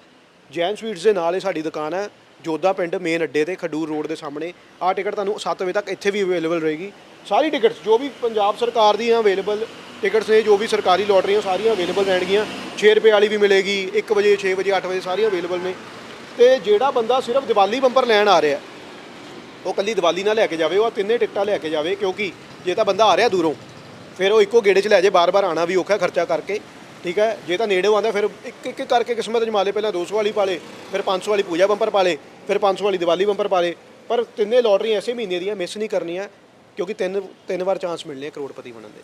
ਜੈਨ ਸਵੀਟਸ ਦੇ ਨਾਲ ਇਹ ਸਾਡੀ ਦੁਕਾਨ ਹੈ। ਜੋਧਾ ਪਿੰਡ, ਮੇਨ ਅੱਡੇ ਤੇ, ਖਡੂਰ ਰੋਡ ਦੇ ਸਾਹਮਣੇ। ਆਹ ਟਿਕਟ ਤੁਹਾਨੂੰ 7 ਵਜੇ ਤੱਕ ਇੱਥੇ ਵੀ ਅਵੇਲੇਬਲ ਰਹੇਗੀ। ਸਾਰੀ ਟਿਕਟਸ, ਜੋ ਵੀ ਪੰਜਾਬ ਸਰਕਾਰ ਦੀਆਂ ਅਵੇਲੇਬਲ ਟਿਕਟਸ ਨੇ, ਜੋ ਵੀ ਸਰਕਾਰੀ ਲੋਟਰੀਆਂ ਸਾਰੀਆਂ ਅਵੇਲੇਬਲ ਰਹਿਣਗੀਆਂ। 6 ਰੁਪਏ ਵਾਲੀ ਵੀ ਮਿਲੇਗੀ 1 ਵਜੇ 6 ਵਜੇ 8 ਵਜੇ ਸਾਰੀਆਂ ਅਵੇਲੇਬਲ ਨੇ। ਤੇ ਜਿਹੜਾ ਬੰਦਾ ਸਿਰਫ ਦੀਵਾਲੀ ਬੰਪਰ ਲੈਣ ਆ ਰਿਹਾ, ਉਹ ਕੱਲੀ ਦੀਵਾਲੀ ਨਾਲ ਲੈ ਕੇ ਜਾਵੇ, ਉਹ ਤਿੰਨੇ ਟਿਕਟਾਂ ਲੈ ਕੇ ਜਾਵੇ, ਕਿਉਂਕਿ ਜੇ ਤਾਂ ਬੰਦਾ ਆ ਰਿਹਾ ਦੂਰੋਂ, ਫਿਰ ਉਹ ਇੱਕੋ ਗੇੜੇ 'ਚ ਲੈ ਜੇ ਬਾਰ-ਬਾਰ ਆਣਾ ਵੀ ਔਖਾ ਖਰਚਾ ਕਰਕੇ। ਠੀਕ ਹੈ? ਜੇ ਤਾਂ ਨੇੜੇੋਂ ਆਉਂਦਾ ਫਿਰ ਇੱਕ ਇੱਕ ਕਰਕੇ ਕਿਸਮਤ ਜਮਾ ਲੇ ਪਹਿਲਾਂ 200 ਵਾਲੀ ਪਾ ਲੇ ਫਿਰ 500 ਵਾਲੀ ਪੂਜਾ ਬੰਪਰ ਪਾ ਲੇ ਫਿਰ 500 ਵਾਲੀ ਦੀਵਾਲੀ ਬੰਪਰ ਪਾ ਲੇ। ਪਰ ਤਿੰਨੇ ਲੋਟਰੀ ਐਸੇ ਮਹੀਨੇ ਦੀਆਂ ਮਿਸ ਨਹੀਂ ਕਰਨੀਆਂ ਕਿਉਂਕਿ ਤਿੰਨ ਤਿੰਨ ਵਾਰ ਚਾਂਸ ਮਿਲਨੇ ਆ ਕਰੋੜਪਤੀ ਬਣਨ ਦੇ।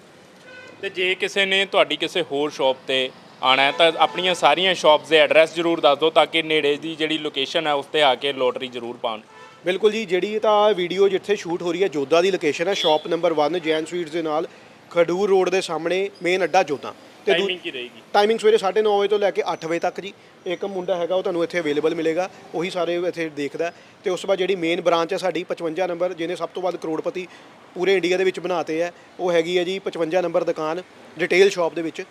ਤੇ ਜੇ ਕਿਸੇ ਨੇ ਤੁਹਾਡੀ ਕਿਸੇ ਹੋਰ ਸ਼ਾਪ ਤੇ ਆਣਾ ਹੈ ਤਾਂ ਆਪਣੀਆਂ ਸਾਰੀਆਂ ਸ਼ਾਪਸ ਦੇ ਐਡਰੈਸ ਜ਼ਰੂਰ ਦੱਸ ਦਿਓ ਤਾਂ ਕਿ ਨੇੜੇ ਦੀ ਜਿਹੜੀ ਲੋਕੇਸ਼ਨ ਹੈ ਉਸ ਤੇ ਆ ਕੇ ਲੋਟਰੀ ਜ਼ਰੂਰ ਪਾਉਣ। ਬਿਲਕੁਲ ਜੀ ਜਿਹੜੀ ਤਾਂ ਵੀਡੀਓ ਜਿੱਥੇ ਸ਼ੂਟ ਹੋ ਰਹੀ ਹੈ ਜੋਧਾ ਦੀ ਲੋਕੇਸ਼ਨ ਹੈ ਸ਼ਾਪ ਨੰਬਰ 1 ਜੈਨ ਸਵੀਟਸ ਦੇ ਨਾਲ ਖਡੂਰ ਰੋਡ ਦੇ ਸਾਹਮਣੇ ਮੇਨ ਅੱਡਾ ਜੋਧਾ। ਦੂ- ਟਾਈਮਿੰਗ ਕੀ ਰਹੇਗੀ। ਟਾਈਮਿੰਗ ਸਵੇਰੇ 9:30 ਵਜੇ ਤੋਂ ਲੈ ਕੇ 8 ਵਜੇ ਤੱਕ ਜੀ। ਇੱਕ ਮੁੰਡਾ ਹੈਗਾ ਉਹ ਤੁਹਾਨੂੰ ਇੱਥੇ ਅਵੇਲੇਬਲ ਮਿਲੇਗਾ। ਉਹੀ ਸਾਰੇ ਇੱਥੇ ਦੇਖਦਾ। ਤੇ ਉਸ ਤੋਂ ਬਾਅਦ ਜਿਹੜੀ ਮੇਨ ਬ੍ਰਾਂਚ ਹੈ ਸਾਡੀ 55 ਨੰਬਰ ਜਿਹਨੇ ਸਭ ਤੋਂ ਵੱਧ ਕਰੋੜਪਤੀ ਪੂਰੇ ਇੰਡੀਆ ਦੇ ਵਿੱਚ ਬਣਾਤੇ ਹੈ ਉਹ ਹੈਗੀ ਹੈ ਜੀ 55 ਨੰਬਰ ਦੁਕਾਨ ਰਿਟੇਲ ਸ਼ਾਪ ਦੇ ਵਿੱਚ।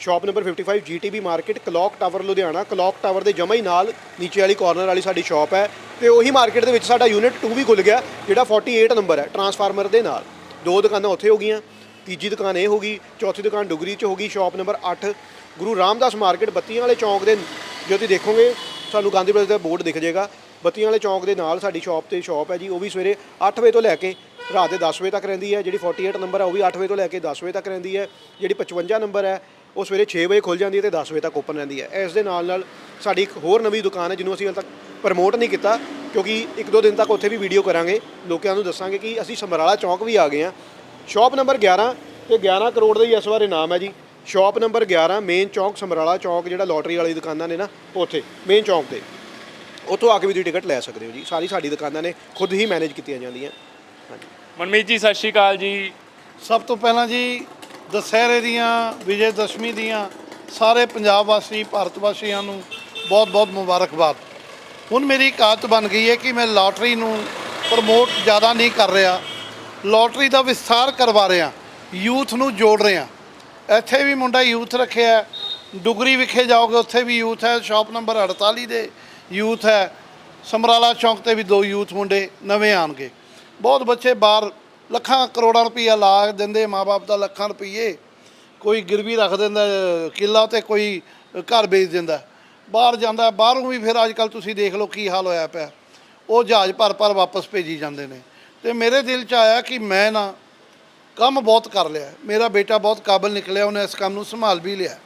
Shop number 55 GTB market clock tower Ludhiana clock tower ਦੇ ਜਮਾ ਹੀ ਨਾਲ ਨੀਚੇ ਵਾਲੀ ਕਾਰਨਰ ਵਾਲੀ ਸਾਡੀ ਸ਼ਾਪ ਹੈ। ਤੇ ਉਹੀ ਮਾਰਕੀਟ ਦੇ ਵਿੱਚ ਸਾਡਾ ਯੂਨਿਟ 2 ਵੀ ਖੁੱਲ ਗਿਆ ਜਿਹੜਾ 48 ਨੰਬਰ ਹੈ ਟਰਾਂਸਫਾਰਮਰ ਦੇ ਨਾਲ। ਦੋ ਦੁਕਾਨਾਂ ਉੱਥੇ ਹੋ ਗਈਆਂ। ਤੀਜੀ ਦੁਕਾਨ ਇਹ ਹੋ ਗਈ, ਚੌਥੀ ਦੁਕਾਨ ਡੁਗਰੀ 'ਚ ਹੋ ਗਈ, shop number 8 Guru Ramdas market, ਬੱਤੀਆਂ ਵਾਲੇ ਚੌਂਕ ਦੇ ਜੇ ਤੁਸੀਂ ਦੇਖੋਗੇ, ਸਾਨੂੰ ਗਾਂਧੀ ਬ੍ਰਦਰਜ਼ ਦਾ ਬੋਰਡ ਦਿਖ ਜਾਏਗਾ। ਬੱਤੀਆਂ ਵਾਲੇ ਚੌਂਕ ਦੇ ਨਾਲ ਸਾਡੀ ਸ਼ਾਪ ਤੇ ਸ਼ਾਪ ਹੈ ਜੀ, ਉਹ ਵੀ ਸਵੇਰੇ 8 ਵਜੇ ਤੋਂ ਲੈ ਕੇ ਰਾਤ ਦੇ 10 ਵਜੇ ਤੱਕ ਰਹਿੰਦੀ ਹੈ। ਜਿਹੜੀ 48 ਨੰਬਰ ਹੈ, ਉਹ ਵੀ 8 ਵਜੇ ਤੋਂ ਲੈ ਕੇ 10 ਵਜੇ ਤੱਕ ਰਹਿੰਦੀ ਹੈ। ਜਿਹੜੀ 55 ਨੰਬਰ ਹੈ, ਉਹ ਸਵੇਰੇ 6 ਵਜੇ ਖੁੱਲ ਜਾਂਦੀ ਹੈ ਤੇ 10 ਵਜੇ ਤੱਕ ਓਪਨ ਰਹਿੰਦੀ ਹੈ। ਇਸ ਦੇ ਨਾਲ ਨਾਲ ਸਾਡੀ ਇੱਕ ਹੋਰ ਨਵੀਂ ਦੁਕਾਨ ਹੈ, ਜਿਹਨੂੰ ਅਸੀਂ ਹਾਲੇ ਤੱਕ ਪ੍ਰਮੋਟ ਨਹੀਂ ਕੀਤਾ, ਕਿਉਂਕਿ ਇੱਕ ਦੋ ਦਿਨ ਤੱਕ ਉੱਥੇ ਵੀ ਵੀਡੀਓ ਕਰਾਂਗੇ। ਲੋਕਾਂ ਨੂੰ ਦੱਸਾਂਗੇ ਕਿ ਅਸੀਂ ਸਮਰਾਲਾ ਚੌਂਕ ਵੀ ਆ ਗਏ ਹਾਂ। ਸ਼ਾਪ ਨੰਬਰ 11 ਤੇ 11 ਕਰੋੜ ਦਾ ਹੀ ਇਸ ਵਾਰ ਇਨਾਮ ਹੈ ਜੀ। ਸ਼ਾਪ ਨੰਬਰ 11 ਮੇਨ ਚੌਂਕ ਸਮਰਾਲਾ ਚੌਂਕ ਜਿਹੜਾ ਲੋਟਰੀ ਵਾਲੀ ਦੁਕਾਨਾਂ ਨੇ ਨਾ ਉੱਥੇ ਮੇਨ ਚੌਂਕ ਤੇ। ਉੱਥੋਂ ਆ ਕੇ ਵੀ ਤੁਸੀਂ ਟਿਕਟ ਲੈ ਸਕਦੇ ਹੋ ਜੀ। ਸਾਰੀ ਸਾਡੀ ਦੁਕਾਨਾਂ ਨੇ ਖੁਦ ਹੀ ਮੈਨੇਜ ਕੀਤੀਆਂ ਜਾਂਦੀਆਂ। ਹਾਂਜੀ। ਮਨਮੀਤ ਜੀ ਸਤਿ ਸ਼੍ਰੀ ਅਕਾਲ ਜੀ। ਸਭ ਤੋਂ ਪਹਿਲਾਂ ਜੀ ਦਸਹਿਰੇ ਦੀਆਂ ਵਿਜੇ ਦਸ਼ਮੀ ਦੀਆਂ ਸਾਰੇ ਪੰਜਾਬ ਵਾਸੀ ਭਾਰਤ ਵਾਸੀਆਂ ਨੂੰ ਬਹੁਤ-ਬਹੁਤ ਮੁਬਾਰਕਬਾਦ। ਹੁਣ ਮੇਰੀ ਇੱਕ ਆਦਤ ਬਣ ਗਈ ਹੈ ਕਿ ਮੈਂ ਲਾਟਰੀ ਨੂੰ ਪ੍ਰਮੋਟ ਜ਼ਿਆਦਾ ਨਹੀਂ ਕਰ ਰਿਹਾ। ਲੋਟਰੀ ਦਾ ਵਿਸਥਾਰ ਕਰਵਾ ਰਿਹਾ ਯੂਥ ਨੂੰ ਜੋੜ ਰਿਹਾ ਇੱਥੇ ਵੀ ਮੁੰਡਾ ਯੂਥ ਰੱਖਿਆ ਹੈ। ਡੁਗਰੀ ਵਿਖੇ ਜਾਓਗੇ ਉੱਥੇ ਵੀ ਯੂਥ ਹੈ ਸ਼ਾਪ ਨੰਬਰ 48 ਦੇ ਯੂਥ ਹੈ। ਸਮਰਾਲਾ ਚੌਂਕ ਤੇ ਵੀ ਦੋ ਯੂਥ ਮੁੰਡੇ ਨਵੇਂ ਆਣਗੇ ਬਹੁਤ ਬੱਚੇ ਬਾਹਰ ਲੱਖਾਂ ਕਰੋੜਾਂ ਰੁਪਈਆ ਲਾ ਦਿੰਦੇ ਮਾਪੇ ਦਾ ਲੱਖਾਂ ਰੁਪਈਏ ਕੋਈ ਗਿਰਵੀ ਰੱਖ ਦਿੰਦਾ ਅ, ਕਿੱਲਾ ਤੇ ਕੋਈ ਘਰ ਵੇਚ ਦਿੰਦਾ। ਬਾਹਰ ਜਾਂਦਾ ਬਾਹਰੋਂ ਵੀ ਫਿਰ ਅੱਜ ਕੱਲ ਤੁਸੀਂ ਦੇਖ ਲਓ ਕੀ ਹਾਲ ਹੋਇਆ ਪਿਆ। ਉਹ ਜਹਾਜ਼ ਭਰ ਭਰ ਵਾਪਸ ਭੇਜੀ ਜਾਂਦੇ ਨੇ। ਤੇ ਮੇਰੇ ਦਿਲ 'ਚ ਆਇਆ ਕਿ ਮੈਂ ਨਾ ਕੰਮ ਬਹੁਤ ਕਰ ਲਿਆ। ਮੇਰਾ ਬੇਟਾ ਬਹੁਤ ਕਾਬਲ ਨਿਕਲਿਆ, ਉਹਨੇ ਇਸ ਕੰਮ ਨੂੰ ਸੰਭਾਲ ਵੀ ਲਿਆ।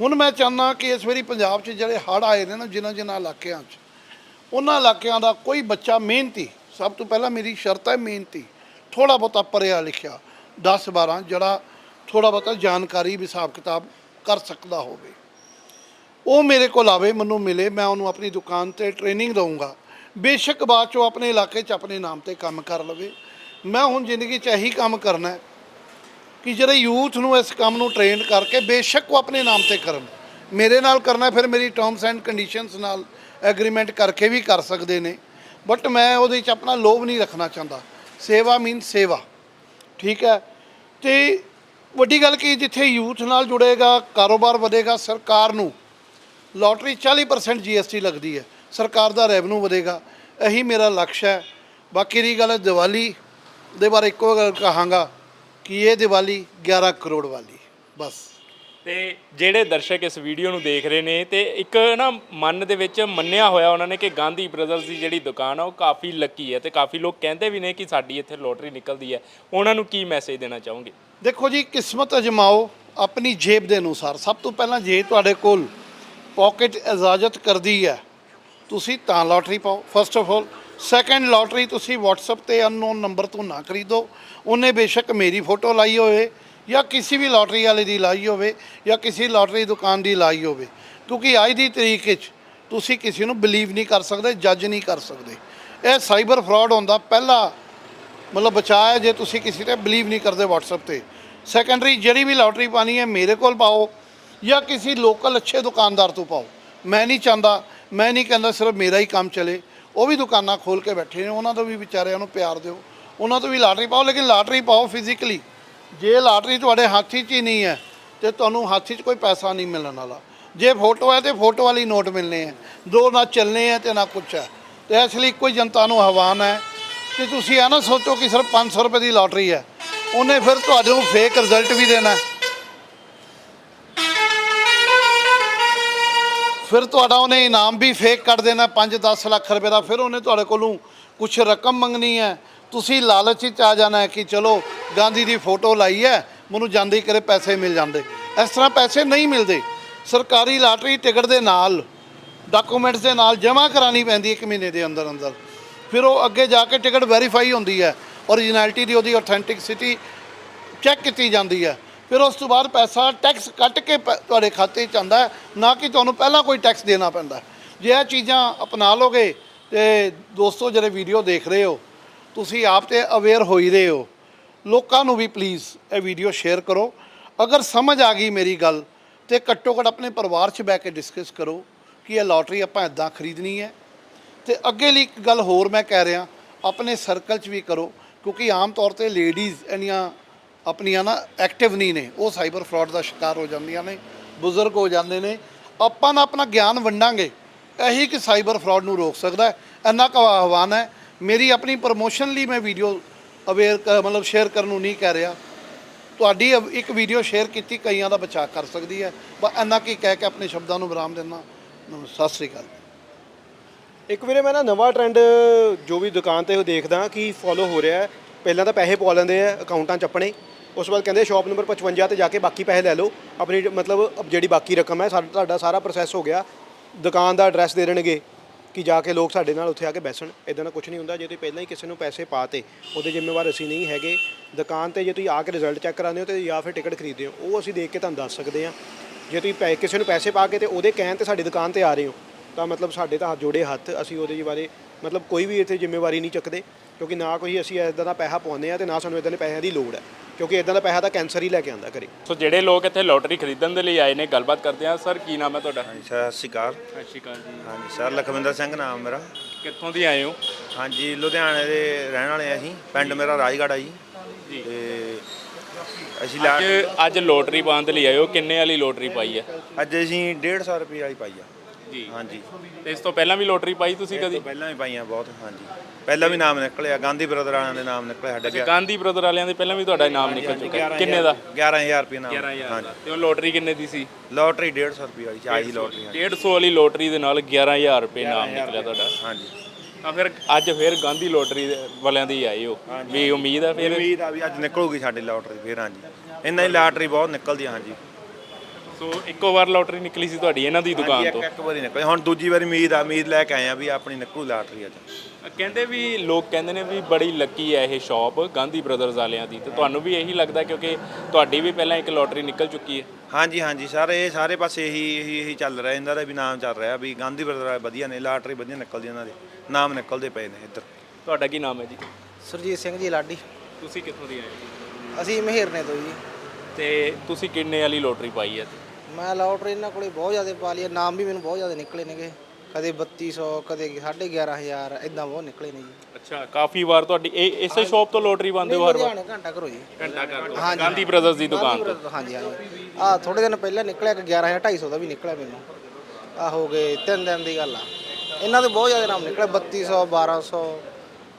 ਹੁਣ ਮੈਂ ਚਾਹੁੰਦਾ ਕਿ ਇਸ ਵਾਰੀ ਪੰਜਾਬ 'ਚ ਜਿਹੜੇ ਹੜ੍ਹ ਆਏ ਨੇ ਨਾ, ਜਿਨ੍ਹਾਂ ਜਿਨ੍ਹਾਂ ਇਲਾਕਿਆਂ 'ਚ, ਉਹਨਾਂ ਇਲਾਕਿਆਂ ਦਾ ਕੋਈ ਬੱਚਾ ਮਿਹਨਤੀ, ਸਭ ਤੋਂ ਪਹਿਲਾਂ ਮੇਰੀ ਸ਼ਰਤ ਹੈ ਮਿਹਨਤੀ ਥੋੜਾ ਬਹੁਤਾ ਪੜ੍ਹਿਆ ਲਿਖਿਆ 10 12 ਜਿਹੜਾ ਥੋੜਾ ਬਹੁਤਾ ਜਾਣਕਾਰੀ ਵੀ ਹਿਸਾਬ ਕਿਤਾਬ ਕਰ ਸਕਦਾ ਹੋਵੇ। ਉਹ ਮੇਰੇ ਕੋਲ ਆਵੇ, ਮੈਨੂੰ ਮਿਲੇ, ਮੈਂ ਉਹਨੂੰ ਆਪਣੀ ਦੁਕਾਨ ਤੇ ਟ੍ਰੇਨਿੰਗ ਦਊਂਗਾ। ਬੇਸ਼ੱਕ ਬਾਅਦ ਚੋਂ ਆਪਣੇ ਇਲਾਕੇ 'ਚ ਆਪਣੇ ਨਾਮ ਤੇ ਕੰਮ ਕਰ ਲਵੇ। ਮੈਂ ਹੁਣ ਜ਼ਿੰਦਗੀ 'ਚ ਇਹੀ ਕੰਮ ਕਰਨਾ ਹੈ ਕਿ ਜਿਹੜੇ ਯੂਥ ਨੂੰ ਇਸ ਕੰਮ ਨੂੰ ਟ੍ਰੇਨਡ ਕਰਕੇ ਬੇਸ਼ੱਕ ਉਹ ਆਪਣੇ ਨਾਮ ਤੇ ਕਰਨ। ਮੇਰੇ ਨਾਲ ਕਰਨਾ ਫਿਰ ਮੇਰੀ ਟਰਮਸ ਐਂਡ ਕੰਡੀਸ਼ਨਸ ਨਾਲ ਐਗਰੀਮੈਂਟ ਕਰਕੇ ਵੀ ਕਰ ਸਕਦੇ ਨੇ। ਬਟ ਮੈਂ ਉਹਦੇ 'ਚ ਆਪਣਾ ਲੋਭ ਨਹੀਂ ਰੱਖਣਾ ਚਾਹੁੰਦਾ। ਸੇਵਾ ਮੀਨ ਸੇਵਾ। ਠੀਕ ਹੈ? ਤੇ ਵੱਡੀ ਗੱਲ ਕਿ, ਜਿੱਥੇ ਯੂਥ ਨਾਲ ਜੁੜੇਗਾ, ਕਾਰੋਬਾਰ ਵਧੇਗਾ, ਸਰਕਾਰ ਨੂੰ ਲੋਟਰੀ 40% ਜੀਐਸਟੀ ਲੱਗਦੀ ਹੈ। ਸਰਕਾਰ ਦਾ ਰੈਵਨਿਊ ਵਧੇਗਾ ਇਹੀ ਮੇਰਾ ਲਕਸ਼ ਹੈ। ਬਾਕੀ ਦੀ ਗੱਲ ਦੀਵਾਲੀ ਦੇ ਬਾਰੇ ਇੱਕੋ ਗੱਲ ਕਹਾਂਗਾ ਕਿ ਇਹ ਦੀਵਾਲੀ 11 ਕਰੋੜ ਵਾਲੀ ਬਸ। ਤੇ ਜਿਹੜੇ ਦਰਸ਼ਕ ਇਸ ਵੀਡੀਓ ਨੂੰ ਦੇਖ ਰਹੇ ਨੇ ਤੇ ਇੱਕ ਨਾ ਮਨ ਦੇ ਵਿੱਚ ਮੰਨਿਆ ਹੋਇਆ ਉਹਨਾਂ ਨੇ ਕਿ ਗਾਂਧੀ ਬ੍ਰਦਰਜ਼ ਦੀ ਜਿਹੜੀ ਦੁਕਾਨ ਆ ਉਹ ਕਾਫੀ ਲੱਕੀ ਹੈ ਤੇ ਕਾਫੀ ਲੋਕ ਕਹਿੰਦੇ ਵੀ ਨੇ ਕਿ ਸਾਡੀ ਇੱਥੇ ਲੋਟਰੀ ਨਿਕਲਦੀ ਹੈ। ਉਹਨਾਂ ਨੂੰ ਕੀ ਮੈਸੇਜ ਦੇਣਾ ਚਾਹੋਗੇ? ਦੇਖੋ ਜੀ ਕਿਸਮਤ ਅਜਮਾਓ ਆਪਣੀ ਜੇਬ ਦੇ ਅਨੁਸਾਰ। ਸਭ ਤੋਂ ਪਹਿਲਾਂ ਜੇ ਤੁਹਾਡੇ ਕੋਲ ਪਾਕਟ ਇਜਾਜ਼ਤ ਕਰਦੀ ਹੈ ਤੁਸੀਂ ਤਾਂ ਲੋਟਰੀ ਪਾਓ first of all second lottery ਤੁਸੀਂ WhatsApp ਤੇ ਅਨਨੋਨ ਨੰਬਰ ਤੋਂ ਨਾ ਖਰੀਦੋ। ਉਹਨੇ ਬੇਸ਼ੱਕ ਮੇਰੀ ਫੋਟੋ ਲਾਈ ਹੋਵੇ ਜਾਂ ਕਿਸੇ ਵੀ ਲੋਟਰੀ ਵਾਲੇ ਦੀ ਲਾਈ ਹੋਵੇ ਜਾਂ ਕਿਸੇ ਲੋਟਰੀ ਦੁਕਾਨ ਦੀ ਲਾਈ ਹੋਵੇ। ਕਿਉਂਕਿ ਅੱਜ ਦੀ ਤਰੀਕ ਵਿੱਚ ਤੁਸੀਂ ਕਿਸੇ ਨੂੰ ਬਲੀਵ ਨਹੀਂ ਕਰ ਸਕਦੇ ਜੱਜ ਨਹੀਂ ਕਰ ਸਕਦੇ। ਇਹ ਸਾਈਬਰ ਫਰਾਡ ਹੁੰਦਾ, ਪਹਿਲਾ ਮਤਲਬ ਬਚਾਅ ਹੈ ਜੇ ਤੁਸੀਂ ਕਿਸੇ ਤੇ ਬਲੀਵ ਨਹੀਂ ਕਰਦੇ WhatsApp ਤੇ। ਸੈਕੰਡਰੀ ਜਿਹੜੀ ਵੀ ਲਾਟਰੀ ਪਾਣੀ ਹੈ, ਮੇਰੇ ਕੋਲ ਪਾਓ ਜਾਂ ਕਿਸੇ ਲੋਕਲ ਅੱਛੇ ਦੁਕਾਨਦਾਰ ਤੋਂ ਪਾਓ। ਮੈਂ ਨਹੀਂ ਚਾਹੁੰਦਾ ਮੈਂ ਨਹੀਂ ਕਹਿੰਦਾ ਸਿਰਫ ਮੇਰਾ ਹੀ ਕੰਮ ਚੱਲੇ, ਉਹ ਵੀ ਦੁਕਾਨਾਂ ਖੋਲ ਕੇ ਬੈਠੇ ਨੇ, ਉਹਨਾਂ ਤੋਂ ਵੀ ਵਿਚਾਰਿਆਂ ਨੂੰ ਪਿਆਰ ਦਿਓ। ਉਹਨਾਂ ਤੋਂ ਵੀ ਲਾਟਰੀ ਪਾਓ, ਲੇਕਿਨ ਲਾਟਰੀ ਪਾਓ ਫਿਜ਼ੀਕਲੀ ਜੇ ਲਾਟਰੀ ਤੁਹਾਡੇ ਹੱਥ 'ਚ ਹੀ ਨਹੀਂ ਹੈ, ਤੇ ਤੁਹਾਨੂੰ ਹੱਥ 'ਚ ਕੋਈ ਪੈਸਾ ਨਹੀਂ ਮਿਲਣ ਵਾਲਾ। ਜੇ ਫੋਟੋ ਹੈ, ਤੇ ਫੋਟੋ ਵਾਲੀ ਨੋਟ ਮਿਲਨੇ ਹੈ। ਦੋ ਨਾ ਚੱਲਨੇ ਹੈ, ਤੇ ਨਾ ਕੁਛ ਹੈ। ਤੇ ਇਸ ਲਈ ਕੋਈ ਜਨਤਾ ਨੂੰ ਆਹਵਾਨ ਹੈ ਕਿ ਤੁਸੀਂ ਇਹ ਨਾ ਸੋਚੋ ਕਿ ਸਿਰਫ 500 ਰੁਪਏ ਦੀ ਲਾਟਰੀ ਹੈ। ਉਹਨੇ ਫਿਰ ਤੁਹਾਡੇ ਨੂੰ ਫੇਕ ਰਿਜ਼ਲਟ ਵੀ ਦੇਣਾ ਫਿਰ ਤੁਹਾਡਾ ਉਹਨੇ ਇਨਾਮ ਵੀ ਫੇਕ ਕੱਢ ਦੇਣਾ 5-10 ਲੱਖ ਰੁਪਏ ਦਾ, ਫਿਰ ਉਹਨੇ ਤੁਹਾਡੇ ਕੋਲੋਂ ਕੁਝ ਰਕਮ ਮੰਗਣੀ ਹੈ। ਤੁਸੀਂ ਲਾਲਚ ਵਿੱਚ ਆ ਜਾਣਾ ਹੈ ਕਿ ਚਲੋ ਗਾਂਧੀ ਦੀ ਫੋਟੋ ਲਾਈ ਹੈ, ਮੈਨੂੰ ਜਾਂਦੇ ਹੀ ਕਰੇ ਪੈਸੇ ਮਿਲ ਜਾਂਦੇ। ਇਸ ਤਰ੍ਹਾਂ ਪੈਸੇ ਨਹੀਂ ਮਿਲਦੇ। ਸਰਕਾਰੀ ਲਾਟਰੀ ਟਿਕਟ ਦੇ ਨਾਲ, ਡਾਕੂਮੈਂਟਸ ਦੇ ਨਾਲ ਜਮ੍ਹਾਂ ਕਰਾਣੀ ਪੈਂਦੀ ਹੈ ਇੱਕ ਮਹੀਨੇ ਦੇ ਅੰਦਰ ਅੰਦਰ। ਫਿਰ ਉਹ ਅੱਗੇ ਜਾ ਕੇ ਟਿਕਟ ਵੈਰੀਫਾਈ ਹੁੰਦੀ ਹੈ ਓਰੀਜਨੈਲਿਟੀ ਦੀ ਉਹਦੀ ਆਥੈਂਟਿਕਸਿਟੀ ਚੈੱਕ ਕੀਤੀ ਜਾਂਦੀ ਹੈ। ਫਿਰ ਉਸ ਤੋਂ ਬਾਅਦ ਪੈਸਾ ਟੈਕਸ ਕੱਟ ਕੇ ਪ, ਤੁਹਾਡੇ ਖਾਤੇ 'ਚ ਆਉਂਦਾ ਹੈ, ਨਾ ਕਿ ਤੁਹਾਨੂੰ ਪਹਿਲਾਂ ਕੋਈ ਟੈਕਸ ਦੇਣਾ ਪੈਂਦਾ ਹੈ। ਜੇ ਇਹ ਚੀਜ਼ਾਂ ਅਪਣਾ ਲੋਗੇ ਤੇ ਦੋਸਤੋ, ਜਿਹੜੇ ਵੀਡੀਓ ਦੇਖ ਰਹੇ ਹੋ, ਤੁਸੀਂ ਆਪ ਤੇ ਅਵੇਅਰ ਹੋ ਹੀ ਰਹੇ ਹੋ। ਲੋਕਾਂ ਨੂੰ ਵੀ ਪਲੀਜ਼ ਇਹ ਵੀਡੀਓ ਸ਼ੇਅਰ ਕਰੋ। ਅਗਰ ਸਮਝ ਆ ਗਈ ਮੇਰੀ ਗੱਲ, ਤੇ ਘੱਟੋ ਘੱਟ ਆਪਣੇ ਪਰਿਵਾਰ 'ਚ ਬਹਿ ਕੇ ਡਿਸਕਸ ਕਰੋ ਕਿ ਇਹ ਲਾਟਰੀ ਆਪਾਂ ਇਦਾਂ ਖਰੀਦਣੀ ਹੈ। ਤੇ ਅੱਗੇ ਲਈ ਇੱਕ ਗੱਲ ਹੋਰ ਮੈਂ ਕਹਿ ਰਿਹਾ, ਆਪਣੇ ਸਰਕਲ 'ਚ ਵੀ ਕਰੋ, ਕਿਉਂਕਿ ਆਮ ਤੌਰ ਤੇ ਲੇਡੀਜ਼ ਇੰਨੀਆਂ ਆਪਣੀਆਂ ਨਾ ਐਕਟਿਵ ਨਹੀਂ ਨੇ। ਉਹ ਸਾਈਬਰ ਫਰਾਡ ਦਾ ਸ਼ਿਕਾਰ ਹੋ ਜਾਂਦੀਆਂ ਨੇ, ਬਜ਼ੁਰਗ ਹੋ ਜਾਂਦੇ ਨੇ। ਆਪਾਂ ਨਾ ਆਪਣਾ ਗਿਆਨ ਵੰਡਾਂਗੇ। ਇਹੀ ਕਿ ਸਾਈਬਰ ਫਰਾਡ ਨੂੰ ਰੋਕ ਸਕਦਾ ਇੰਨਾ ਕੁ ਆਹਵਾਨ ਹੈ। ਮੇਰੀ ਆਪਣੀ ਪ੍ਰਮੋਸ਼ਨ ਲਈ ਮੈਂ ਵੀਡੀਓ ਅਵੇਅਰ ਮਤਲਬ ਸ਼ੇਅਰ ਕਰਨ ਨੂੰ ਨਹੀਂ ਕਹਿ ਰਿਹਾ। ਤੁਹਾਡੀ ਇੱਕ ਵੀਡੀਓ ਸ਼ੇਅਰ ਕੀਤੀ ਕਈਆਂ ਦਾ ਬਚਾਅ ਕਰ ਸਕਦੀ ਹੈ। ਬਸ ਇੰਨਾ ਕੀ ਕਹਿ ਕੇ ਆਪਣੇ ਸ਼ਬਦਾਂ ਨੂੰ ਵਿਰਾਮ ਦਿੰਦਾ। ਸਤਿ ਸ੍ਰੀ ਅਕਾਲ। ਇੱਕ ਵੀਰੇ, ਮੈਂ ਨਾ ਨਵਾਂ ਟ੍ਰੈਂਡ ਜੋ ਵੀ ਦੁਕਾਨ ਤੇ ਉਹ ਦੇਖਦਾ ਕਿ ਫੋਲੋ ਹੋ ਰਿਹਾ ਪਹਿਲਾਂ ਤਾਂ ਪੈਸੇ ਪਵਾ ਲੈਂਦੇ ਆ ਅਕਾਊਂਟਾਂ 'ਚ ਆਪਣੇ ਉਸ ਤੋਂ ਬਾਅਦ ਕਹਿੰਦੇ ਸ਼ਾਪ ਨੰਬਰ 55 ਤੇ ਜਾ ਕੇ ਬਾਕੀ ਪੈਸੇ ਲੈ ਲਓ। ਆਪਣੀ ਮਤਲਬ ਜਿਹੜੀ ਬਾਕੀ ਰਕਮ ਹੈ ਸਾਡਾ ਤੁਹਾਡਾ ਸਾਰਾ ਪ੍ਰੋਸੈਸ ਹੋ ਗਿਆ। ਦੁਕਾਨ ਦਾ ਐਡਰੈਸ ਦੇ ਦੇਣਗੇ ਕਿ ਜਾ ਕੇ ਲੋਕ ਸਾਡੇ ਨਾਲ ਉੱਥੇ ਆ ਕੇ ਬੈਸਣ। ਇਦਾਂ ਦਾ ਕੁਝ ਨਹੀਂ ਹੁੰਦਾ। ਜੇ ਤੁਸੀਂ ਪਹਿਲਾਂ ਹੀ ਕਿਸੇ ਨੂੰ ਪੈਸੇ ਪਾਤੇ ਉਹਦੇ ਜ਼ਿੰਮੇਵਾਰ ਅਸੀਂ ਨਹੀਂ ਹੈਗੇ। ਦੁਕਾਨ ਤੇ ਜੇ ਤੁਸੀਂ ਆ ਕੇ ਰਿਜ਼ਲਟ ਚੈੱਕ ਕਰਾਉਂਦੇ ਹੋ ਤੇ ਜਾਂ ਫਿਰ ਟਿਕਟ ਖਰੀਦਦੇ ਹੋ, ਉਹ ਅਸੀਂ ਦੇਖ ਕੇ ਤੁਹਾਨੂੰ ਦੱਸ ਸਕਦੇ ਹਾਂ। ਜੇ ਤੁਸੀਂ ਪੈ ਕਿਸੇ ਨੂੰ ਪੈਸੇ ਪਾ ਕੇ ਤੇ ਉਹਦੇ ਕਹਿਣ ਤੇ ਸਾਡੀ ਦੁਕਾਨ ਤੇ ਆ ਰਹੇ ਹੋ, ਤਾਂ ਮਤਲਬ ਸਾਡੇ ਤਾਂ ਹੱਥ ਜੋੜੇ ਹੱਥ ਅਸੀਂ ਉਹਦੇ ਬਾਰੇ ਮਤਲਬ ਕੋਈ ਵੀ ਇੱਥੇ ਜ਼ਿੰਮੇਵਾਰੀ ਨਹੀਂ ਚੱਕਦੇ। ਕਿਉਂਕਿ ਨਾ ਕੋਈ ਅਸੀਂ ਇਦਾਂ ਦਾ ਪੈਸਾ ਪਾਉਂਦੇ ਆ ਤੇ ਨਾ ਸਾਨੂੰ ਇਦਾਂ ਦੇ ਪੈਸਿਆਂ ਦੀ ਲੋੜ ਹੈ। ਕਿਉਂਕਿ ਇਦਾਂ ਦਾ ਪੈਸਾ ਤਾਂ ਕੈਂਸਰ ਹੀ ਲੈ ਕੇ ਆਉਂਦਾ ਘਰੇ। ਸੋ ਜਿਹੜੇ ਲੋਕ ਇੱਥੇ ਲੋਟਰੀ ਖਰੀਦਣ ਦੇ ਲਈ ਆਏ ਨੇ ਗੱਲਬਾਤ ਕਰਦੇ ਆ ਸਰ ਕੀ ਨਾਮ ਹੈ ਤੁਹਾਡਾ? ਹਾਂਜੀ ਸਰ ਸਤਿ ਸ਼੍ਰੀ ਅਕਾਲ। ਸਤਿ ਸ਼੍ਰੀ ਅਕਾਲ ਜੀ। ਹਾਂਜੀ ਸਰ ਲਖਵਿੰਦਰ ਸਿੰਘ ਨਾਮ ਮੇਰਾ। ਕਿੱਥੋਂ ਦੀ ਆਏ ਹੋ? ਹਾਂਜੀ ਲੁਧਿਆਣੇ ਦੇ ਰਹਿਣ ਵਾਲੇ ਆ ਅਸੀਂ। ਪਿੰਡ ਮੇਰਾ ਰਾਜਗੜ੍ਹ ਆ ਜੀ। ਜੀ। ਤੇ ਅਸੀਂ ਲਾ ਅੱਜ ਅੱਜ ਲੋਟਰੀ ਪਾਉਣ ਦੇ ਲਈ ਆਇਓ ਕਿੰਨੇ ਵਾਲੀ ਲੋਟਰੀ ਪਾਈ ਹੈ? ਅੱਜ ਅਸੀਂ 150 ਰੁਪਏ ਵਾਲੀ ਪਾਈ ਆ। ਜੀ। ਹਾਂਜੀ। ਤੇ ਇਸ ਤੋਂ ਪਹਿਲਾਂ ਵੀ ਲੋਟਰੀ ਪਾਈ ਤੁਸੀਂ ਕਦੀ? ਪਹਿਲਾਂ ਵੀ ਪਾਈਆਂ ਬਹੁਤ ਹਾਂਜੀ। ਪਹਿਲਾਂ ਵੀ ਨਾਮ ਨਿਕਲਿਆ ਗਾਂਧੀ ਬ੍ਰਦਰ ਵਾਲਿਆਂ ਦੇ ਨਾਮ ਨਿਕਲੇ ਸਾਡੇ ਗਿਆ ਗਾਂਧੀ ਬ੍ਰਦਰ ਵਾਲਿਆਂ ਦੇ ਪਹਿਲਾਂ ਵੀ ਤੁਹਾਡਾ ਇਨਾਮ ਨਿਕਲ ਚੁੱਕਾ। ਕਿੰਨੇ ਦਾ? 11000 ਰੁਪਏ ਨਾਮ। 11000 ਹਾਂਜੀ ਦਾ। ਤੇ ਉਹ ਲੋਟਰੀ ਕਿੰਨੇ ਦੀ ਸੀ? ਲੋਟਰੀ 150 ਰੁਪਏ ਵਾਲੀ ਚਾਹੀ ਲੋਟਰੀ ਹਾਂਜੀ। 150 ਵਾਲੀ ਲੋਟਰੀ ਦੇ ਨਾਲ 11000 ਰੁਪਏ ਇਨਾਮ ਨਿਕਲਿਆ ਤੁਹਾਡਾ। ਹਾਂਜੀ। ਤਾਂ ਫਿਰ ਅੱਜ ਫਿਰ ਗਾਂਧੀ ਲੋਟਰੀ ਵਾਲਿਆਂ ਦੀ ਆਏ ਹੋ। ਵੀ ਉਮੀਦ ਆ ਫਿਰ? ਉਮੀਦ ਆ ਵੀ ਅੱਜ ਨਿਕਲੂਗੀ ਸਾਡੀ ਲੋਟਰੀ ਫੇਰ ਹਾਂਜੀ। ਇੰਨਾ ਹੀ ਲਾਟਰੀ ਬਹੁਤ ਨਿਕਲਦੀ ਹਾਂਜੀ। ਸੋ ਇੱਕੋ ਵਾਰ ਲੋਟਰੀ ਨਿਕਲੀ ਸੀ ਤੁਹਾਡੀ ਇਹਨਾਂ ਦੀ ਦੁਕਾਨ ਇੱਕ ਤੋਂ? ਇੱਕ ਵਾਰੀ ਨਿਕਲੀ। ਹੁਣ ਦੂਜੀ ਵਾਰੀ ਉਮੀਦ ਆ ਉਮੀਦ ਲੈ ਕੇ ਆਏ ਆ ਵੀ ਆਪਣੀ ਨਿਕਲੂ ਲਾਟਰੀ ਅੱਜ। ਕਹਿੰਦੇ ਵੀ ਲੋਕ ਕਹਿੰਦੇ ਨੇ ਵੀ ਬੜੀ ਲੱਕੀ ਹੈ ਇਹ ਸ਼ਾਪ ਗਾਂਧੀ ਬ੍ਰਦਰਜ਼ ਵਾਲਿਆਂ ਦੀ। ਤੇ ਤੁਹਾਨੂੰ ਵੀ ਇਹੀ ਲੱਗਦਾ ਕਿਉਂਕਿ ਤੁਹਾਡੀ ਵੀ ਪਹਿਲਾਂ ਇੱਕ ਲੋਟਰੀ ਨਿਕਲ ਚੁੱਕੀ ਹੈ? ਹਾਂਜੀ ਹਾਂਜੀ ਸਾਰੇ ਇਹ ਸਾਰੇ ਪਾਸੇ ਇਹੀ ਇਹੀ ਇਹੀ ਚੱਲ ਰਿਹਾ ਇਹਨਾਂ ਦਾ ਵੀ ਨਾਮ ਚੱਲ ਰਿਹਾ ਵੀ ਗਾਂਧੀ ਬ੍ਰਦਰ ਵਧੀਆ ਨੇ ਲਾਟਰੀ ਵਧੀਆ ਨਿਕਲਦੀ ਇਹਨਾਂ ਦੇ ਨਾਮ ਨਿਕਲਦੇ ਪਏ ਨੇ ਇੱਧਰ। ਤੁਹਾਡਾ ਕੀ ਨਾਮ ਹੈ ਜੀ? ਸੁਰਜੀਤ ਸਿੰਘ ਜੀ ਲਾਡੀ। ਤੁਸੀਂ ਕਿੱਥੋਂ ਦੀ ਆਏ ਹੋ? ਅਸੀਂ ਮਹਿਰਨੇ ਤੋਂ ਜੀ। ਤੇ ਤੁਸੀਂ ਕਿੰਨੇ ਵਾਲੀ ਲੋਟਰੀ ਪਾਈ ਹੈ? ਮੈਂ ਲੋਟਰੀ ਇਹਨਾਂ ਕੋਲੇ ਬਹੁਤ ਜ਼ਿਆਦਾ ਪਾ ਲਈ ਹੈ। ਨਾਮ ਵੀ ਮੈਨੂੰ ਬਹੁਤ ਜ਼ਿਆਦਾ ਨਿਕਲੇ ਨੇਗੇ। ਕਦੇ 3200 ਕਦੇ 11500 ਇਦਾਂ ਬਹੁਤ ਨਿਕਲੇ ਨੇ ਜੀ ਅੱਛਾ ਕਾਫੀ ਵਾਰ ਤੁਹਾਡੀ ਇਹ ਇਸੇ ਸ਼ਾਪ ਤੋਂ ਲੋਟਰੀ ਪਾਉਂਦੇ ਹੋ ਹਰ ਵਾਰ? ਲੁਧਿਆਣੇ ਘੰਟਾ ਕਰੋ ਜੀ। ਘੰਟਾ ਕਰ। ਗਾਂਧੀ ਬ੍ਰਦਰਜ਼ ਦੀ ਦੁਕਾਨ ਤੋਂ। ਹਾਂਜੀ ਹਾਂਜੀ। ਆ ਥੋੜੇ ਦਿਨ ਪਹਿਲਾਂ ਨਿਕਲਿਆ ਕਿ 11200 ਦਾ ਵੀ ਨਿਕਲਿਆ ਮੈਨੂੰ। ਆ ਹੋ ਗਏ ਤਿੰਨ ਦਿਨ ਦੀ ਗੱਲ ਆ। ਇਹਨਾਂ ਦੇ ਬਹੁਤ ਜ਼ਿਆਦਾ ਨਾਮ ਨਿਕਲੇ। 3200 1200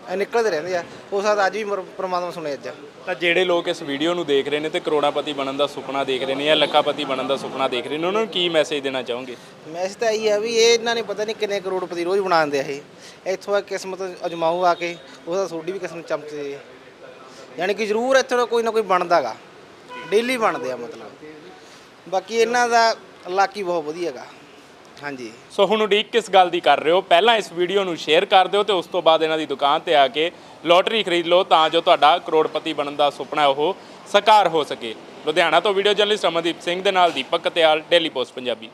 ਇਹ ਨਿਕਲਦੇ ਰਹਿੰਦੇ ਆ। ਹੋ ਸਕਦਾ ਅੱਜ ਵੀ ਮਰ- ਪ੍ਰਮਾਤਮਾ ਸੁਣੇ ਅੱਜ। ਤਾਂ ਜਿਹੜੇ ਲੋਕ ਇਸ ਵੀਡੀਓ ਨੂੰ ਦੇਖ ਰਹੇ ਨੇ ਤੇ ਕਰੋੜਾਪਤੀ ਬਣਨ ਦਾ ਸੁਪਨਾ ਦੇਖ ਰਹੇ ਨੇ ਜਾਂ ਲੱਖਾਪਤੀ ਬਣਨ ਦਾ ਸੁਪਨਾ ਦੇਖ ਰਹੇ ਨੇ ਉਹਨਾਂ ਨੂੰ ਕੀ ਮੈਸੇਜ ਦੇਣਾ ਚਾਹੋਗੇ? ਮੈਸੇਜ ਤਾਂ ਇਹੀ ਹੈ ਵੀ ਇਹ ਇਹਨਾਂ ਨੇ ਪਤਾ ਨਹੀਂ ਕਿੰਨੇ ਕਰੋੜਪਤੀ ਰੋਜ਼ ਬਣਾ ਦਿੰਦੇ ਆ ਇਹ। ਇੱਥੋਂ ਆ ਕਿਸਮਤ ਅਜਮਾਊ ਆ ਕੇ ਉਹਦਾ ਤੁਹਾਡੀ ਵੀ ਕਿਸਮਤ ਚਮਕਦੀ ਹੈ ਯਾਨੀ ਕਿ ਜ਼ਰੂਰ ਇੱਥੋਂ ਦਾ ਕੋਈ ਨਾ ਕੋਈ ਬਣਦਾਗਾ ਡੇਲੀ ਬਣਦੇ ਆ ਮਤਲਬ। ਬਾਕੀ ਇਹਨਾਂ ਦਾ ਲਾਕੀ ਬਹੁਤ ਵਧੀਆ ਹੈਗਾ ਹਾਂਜੀ। ਸੋ ਹੁਣ ਉਡੀਕ ਕਿਸ ਗੱਲ ਦੀ ਕਰ ਰਹੇ ਹੋ? ਪਹਿਲਾਂ ਇਸ ਵੀਡੀਓ ਨੂੰ ਸ਼ੇਅਰ ਕਰ ਦਿਓ ਤੇ ਉਸ ਤੋਂ ਬਾਅਦ ਇਹਨਾਂ ਦੀ ਦੁਕਾਨ ਤੇ ਆ ਕੇ ਲੋਟਰੀ ਖਰੀਦ ਲਓ ਤਾਂ ਜੋ ਤੁਹਾਡਾ ਕਰੋੜਪਤੀ ਬਣਨ ਦਾ ਸੁਪਨਾ ਉਹ ਸਾਕਾਰ ਹੋ ਸਕੇ। ਲੁਧਿਆਣਾ ਤੋਂ ਵੀਡੀਓ ਜਰਨਲਿਸਟ ਅਮਨਦੀਪ ਸਿੰਘ ਦੇ ਨਾਲ ਦੀਪਕ ਕਤਿਆਲ ਡੇਲੀ ਪੋਸਟ ਪੰਜਾਬੀ।